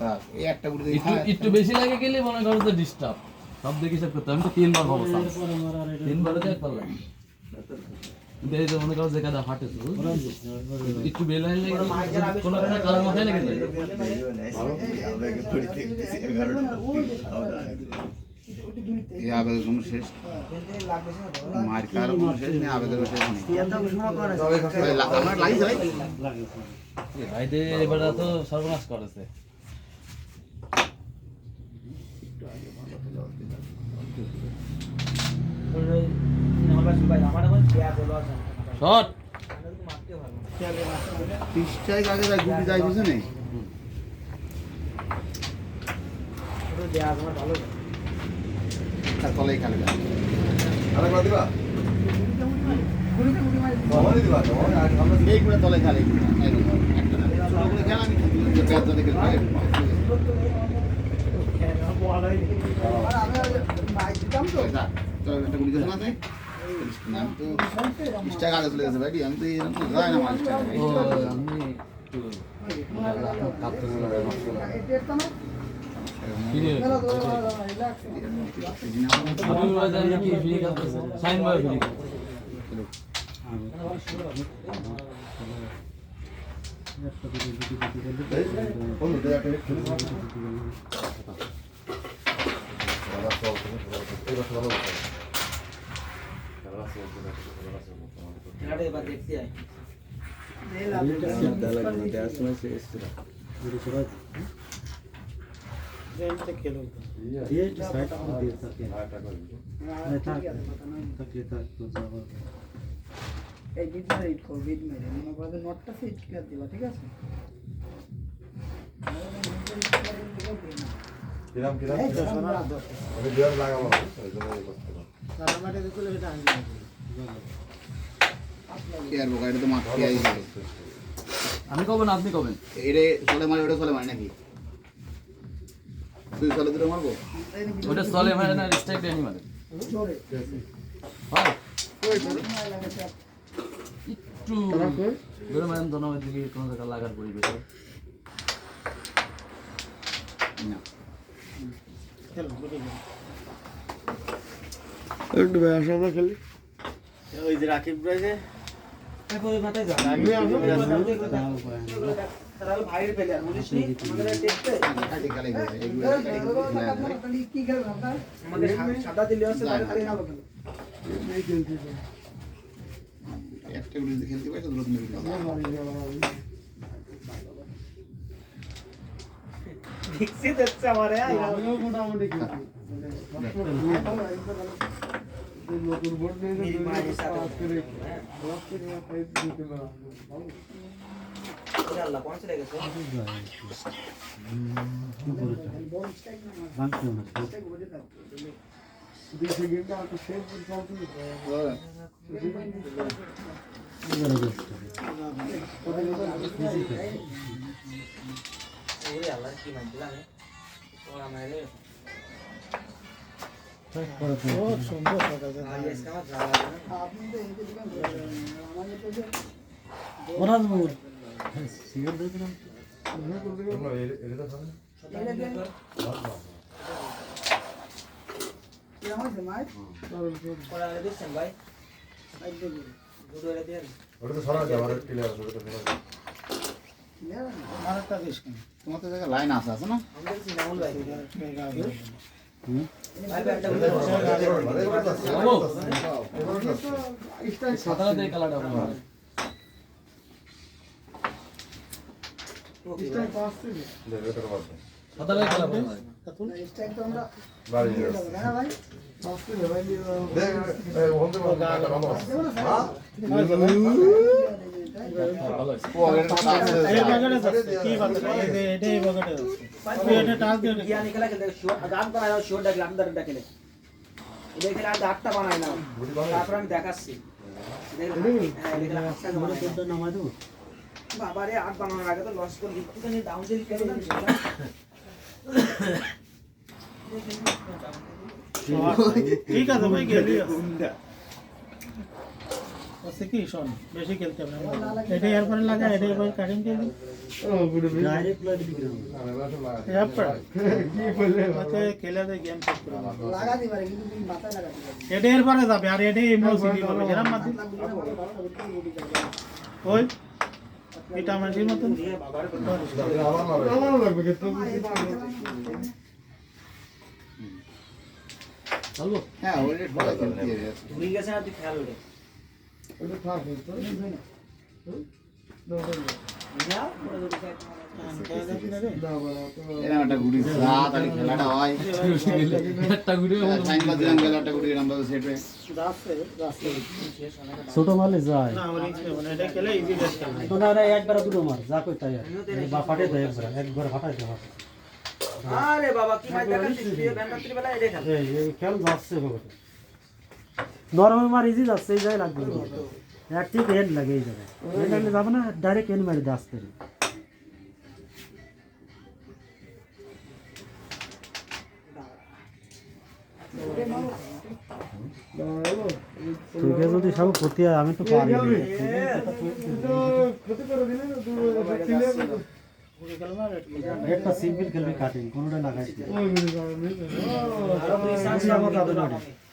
থাক এই একটা গুলি একটু বেশি লাগে গেলে মনে করো যে ডিস্টার্ব সব দেখে হিসাব করতে হবে। আমি তো তিনবার ভাবো তিনবারে দেখ পারলাম কিন্তু এই মনে করো যে কাদা ফাটে তো একটু বেলা হলে কোনো একটা কারণ মাথায় লেগে যায়। এই আবেদন শেষ মার কার শেষ নেই আবেদন শেষ নেই। আমার লাগিয়েছে ভাই এ ভাইদের এবার তো সর্বনাশ করেছে। শট। তিরিশটাই আগে ভাই গুলি যায় বুঝে নেই? তার তলায় খালি যায় আমি একটা গুলি তুই? না, আমি তো টাকা আগে চলে গেছে ভাই আমি তো এরকম তো যায় না মানুষ টাকা ও আমি নটটা ফিট করে দিবা ঠিক আছে এই তো সোনার আমি কবেন না আপনি কবেন এটা চলে মারে ওটা চলে মারে নাকি? তুই চলে দুটো মারবো? ওটা চলে মারে না স্ট্রাইক দেয়নি মারে। হয়। একটু ধরে মারেন ধন্যবাদ দিকে কোনো জায়গা লাগার পরিবেশ। না। খেলো, বুঝে গেলো। ওই যে রাকিব ভাই যে। খালি। একটা গুলি খেলতে পারে দুটো তুমি দেখছে আমারে আল্লাহ পৌঁছে লেগেছে বল strike না মারবে। Strike ওরে থাকবে। ওরে আল্লাহ কি মানছিলাম তোমার তো জায়গায় লাইন আছে আছে না আমি তারপর আমি দেখাচ্ছি বাবারে আট বানানোর আগে তো লস করে একটুখানি ডাউন দিয়ে খেলে ঠিক আছে, ভাই, গেলি। হচ্ছে কি? শোন বেশি খেলতে হবে এটা এরপরে লাগা এটা এরপরে কাটিং দিই দেয় গেম শেষ করে দেবো। লাগাতে পারে কিন্তু তুমি মাথায় লাগাতে পারবে এটা এরপরে যাবে আর এটা এমন সিটি হবে এরম মাটি ওই এটা মাটির মতন। চলবো হ্যাঁ ওই রেট ভালো খেলতে ভুলে না তুই খেয়াল ওঠে এরকম একটা গুড়ি তাড়াতাড়ি খেলাটা হয়। একটা ঘুরে সাইনবাদ দিলাম গেল একটা গুড়ি এরকম ভাবে সেট। হয়ে রাস্তে রাস্তে ছোট মালে যায় ওর একবার দুটো মার যা কই তাই বা ফাটে দেয় একবার একবার ফাটাই দেয় আরে বাবা কি মাছ দেখাচ্ছিস তুই বেলা এটা খেল এই এই খেল যাচ্ছে ভগতে নরমে মার ইজি যাচ্ছে এই জায়গায় লাগবে। এক ঠিক লাগে এই জায়গায় লাগলে যাবে না ডাইরেক্ট এন্ড মারি আসতে হবে। তোকে যদি সব ক্ষতি হয় আমি তো পারি না। সিম্পল খেলবি কাটিং কোনোটা লাগাইছি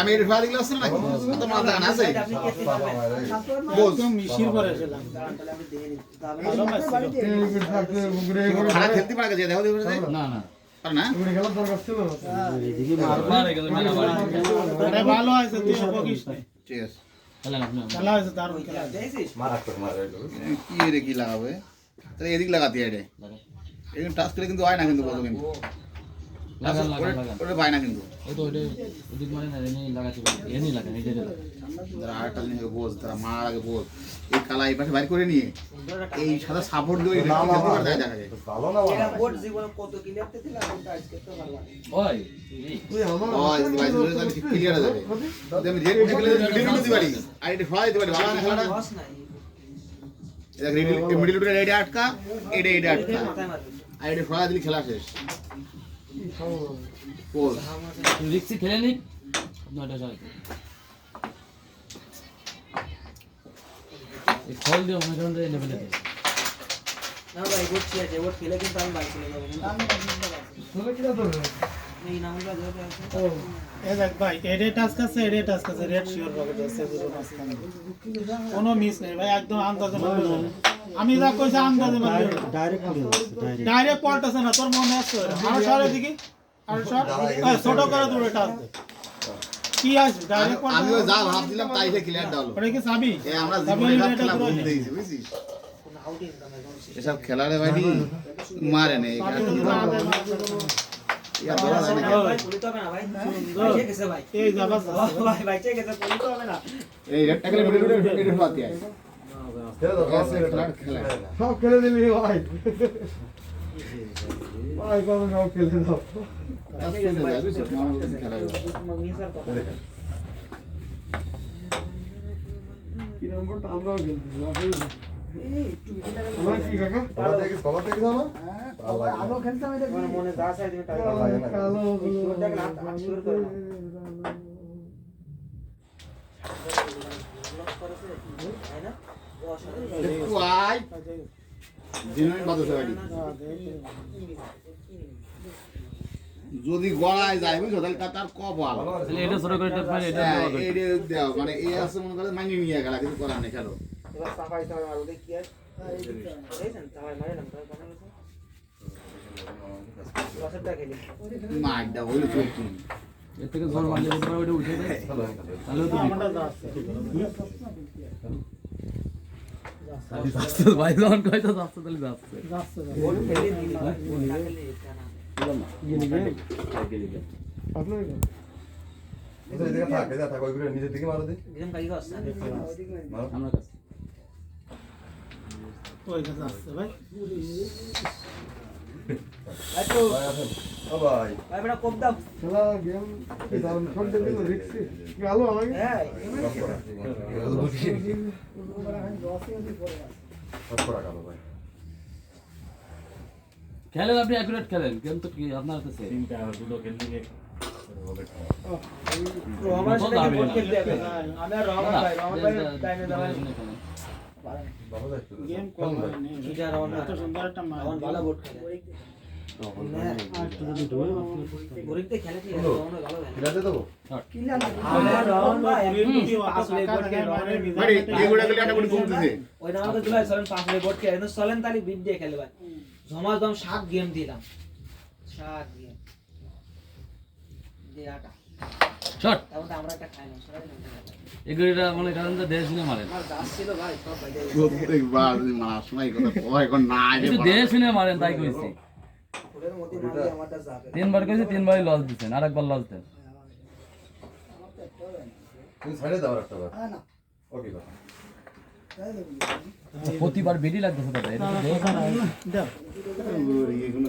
আমি নাকি? আছে? বল মিশির খেলতে পারে গেছে দেখো দেখো। না না। এদিকে ভালো তুই ঠিক আছে। কি রে কি লাগাবে? এদিক লাগাতে এটা এখানে টাচ করে কিন্তু হয় না কিন্তু কত কিন্তু। লাগান লাগান লাগান ওটা পায় না কিন্তু। এই তো ওইটা ওদিক মানে না এনে লাগাতে পারি এনে লাগান এটা লাগান। যারা আরেকটা জিনিস বোঝ তারা মার আগে বোঝ। এই কালা এই পাশে বাইর করে নিয়ে এই সাদা সাপোর্ট দিয়ে এটা খেলতে পারে তাই দেখা যায়। বোর্ড জীবনে কত ক্লিয়ার দিলাম আজকে তো ভালো লাগে ওই ও যদি বাইশ করে তাহলে ঠিক ক্লিয়ার যাবে। আমি রেড খেলে মিডিল দিতে পারি। আর এটা ফলাই দিতে পারি। ভালো না খেলাটা লস এটা মিডিল মিডিল উঠে রেডি আটকা এটা এটা আটকা। আর এটা দিলে খেলা শেষ। রিক্সি খেলে নয়টা এই ফল দিয়ে মনে লেভেলে দেয় না ভাই আছে খেলে কিন্তু আমি বাড়ি চলে যাব। কিন্তু এই নামটা যেটা আছে এই দেখ ভাই এডে টাচ কাছে এডে টাচ কাছে রেড শিওর পকেট আছে দুটো মাঝখানে কোনো মিস নেই ভাই একদম আন্দাজে। আমি যা কইছি আন্দাজে মারবে ডাইরেক্ট ডাইরেক্ট পল্টাছে না তোর মনে আছে আর সরে দিকে আর সর ছোট করে দূরে টাচ দে কি আছে ডাইরেক্ট আমিও পল্টা যা ভাবছিলাম তাই সে ক্লিয়ার ডালো ওটা কি চাবি এ আমরা জীবনে খেলা দিয়েছি বুঝছিস এসব খেলারে ভাই মারে নেই না। ইয়া আছে এই যাবা ভাই আছে হবে না এই সব খেলে দিলি ভাই ভাই কবে সব খেলে দাও কি নম্বরটা আমরাও খেলতেছি হ্যাঁ, মনে একটু আয়। বাড়ি যদি গড়ায় যায় বুঝছ? তাহলে তার- কপাল এটা ছোট করে এটা হ্যাঁ, বড় করে এই দেও মানে এই আছে মনে করে মাইনে নিয়ে গেলা কিছু করার নেই খেলো। এবার সাফাই সাফাই মারো দেখি হ্যাঁ, খেলি। মারটা হইল এর থেকে জোর মারলে ওটা উঠে তাহলে তো যাচ্ছে যাচ্ছে ভাই যখন কয়তো যাচ্ছে তাহলে যাচ্ছে। যাচ্ছে যাচ্ছে। বল খেলি দিলি না খেলি এটা না। আপনার দিলাম কাকি কষ্ট আমরা কাছে ওইটা ভাই। ভাই ভাই বেটা কোপ দাও। খেলা গেম দাম শুনতে দিল রিক্সি গেল আমাকে হ্যাঁ? খেলেন আপনি অ্যাকুরেট খেলেন। কিন্তু কি আপনার কাছে রহমান সাথে দাবি খেলতে হবে আমি আর রহমান ভাই রহমান ভাই টাইমে দাঁড়াই গেম কম হয়নি সুজা রহমান এত সুন্দর একটা মার ভালো ভোট খেলে। জমাজম সাত গেম দিলাম সাত গেম শট আমরা একটা খাই না মনে করেন দেশ মারেন আমার দাস ছিল ভাই সব ভাই প্রত্যেকবার যদি মারার কথা কয় এখন না দেশ নিয়ে মারেন তাই কইছি। তিনবার কইছি তিনবারই লস দিচ্ছেন আরেকবার লস দেন। হ্যাঁ প্রতিবার বেডি লাগতেছে দাদা এটা তো দেশ না। এগুলো